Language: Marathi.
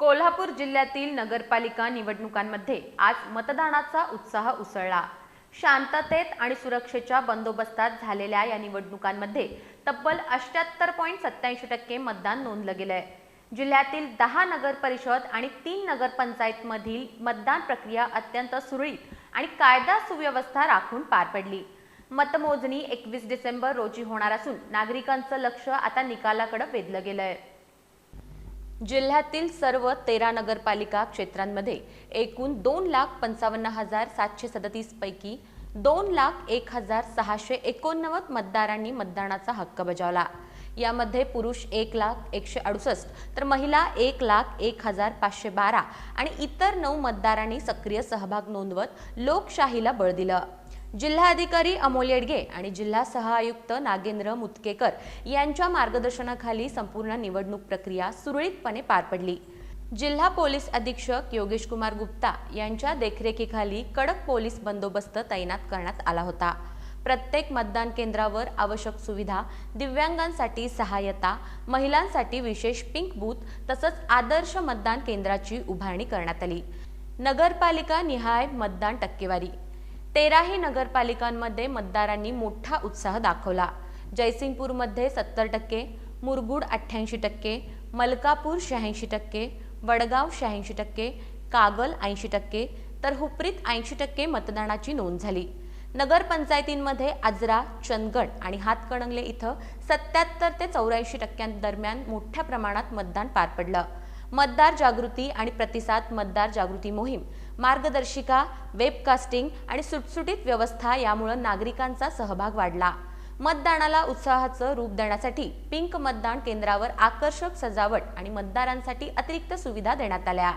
कोल्हापूर जिल्ह्यातील नगरपालिका निवडणुकांमध्ये आज मतदानाचा उत्साह उसळला. शांततेत आणि सुरक्षेच्या बंदोबस्तात झालेल्या या निवडणुकांमध्ये तब्बल अष्ट्याहत्तर पॉईंट सत्याऐंशी टक्के मतदान नोंदलं गेलंय. जिल्ह्यातील दहा नगर परिषद आणि तीन नगरपंचायतमधील मतदान प्रक्रिया अत्यंत सुरळीत आणि कायदा सुव्यवस्था राखून पार पडली. मतमोजणी एकवीस डिसेंबर रोजी होणार असून नागरिकांचं लक्ष आता निकालाकडे वेधलं गेलंय. जिल्ह्यातील सर्व तेरा नगरपालिका क्षेत्रांमध्ये एकूण दोन लाख पंचावन्न हजार सातशे सदतीस पैकी दोन लाख एक हजार सहाशे एकोणनव्वद मतदारांनी मतदानाचा हक्क बजावला. यामध्ये पुरुष एक लाख एकशे अडुसष्ट तर महिला एक लाख एक हजार पाचशे बारा आणि इतर नऊ मतदारांनी सक्रिय सहभाग नोंदवत लोकशाहीला बळ दिलं. जिल्हाधिकारी अमोल येडगे आणि जिल्हा सहआयुक्त नागेंद्र मुतकेकर यांच्या मार्गदर्शनाखाली संपूर्ण निवडणूक प्रक्रिया सुरळीतपणे पार पडली. जिल्हा पोलीस अधीक्षक योगेश कुमार गुप्ता यांच्या देखरेखीखाली कडक पोलीस बंदोबस्त तैनात करण्यात आला होता. प्रत्येक मतदान केंद्रावर आवश्यक सुविधा दिव्यांगांसाठी सहाय्यता महिलांसाठी विशेष पिंक बूथ तसंच आदर्श मतदान केंद्राची उभारणी करण्यात आली. नगरपालिका निहाय मतदान टक्केवारी तेराही नगरपालिकांमध्ये मतदारांनी मोठा उत्साह दाखवला. जयसिंगपूरमध्ये सत्तर टक्के मुरगुड अठ्ठ्याऐंशी टक्के मलकापूर शहाऐंशी टक्के वडगाव शहाऐंशी टक्के कागल ऐंशी टक्के तर हुपरीत ऐंशी टक्के मतदानाची नोंद झाली. नगरपंचायतींमध्ये आजरा चंदगड आणि हातकणंगले इथं सत्याहत्तर ते चौऱ्याऐंशी टक्क्यांदरम्यान मोठ्या प्रमाणात मतदान पार पडलं. मतदार जागृती आणि प्रतिसाद मतदार जागृती मोहीम मार्गदर्शिका वेबकास्टिंग आणि सुटसुटीत व्यवस्था यामुळे नागरिकांचा सहभाग वाढला. मतदानाला उत्साहाचं रूप देण्यासाठी पिंक मतदान केंद्रावर आकर्षक सजावट आणि मतदारांसाठी अतिरिक्त सुविधा देण्यात आल्या.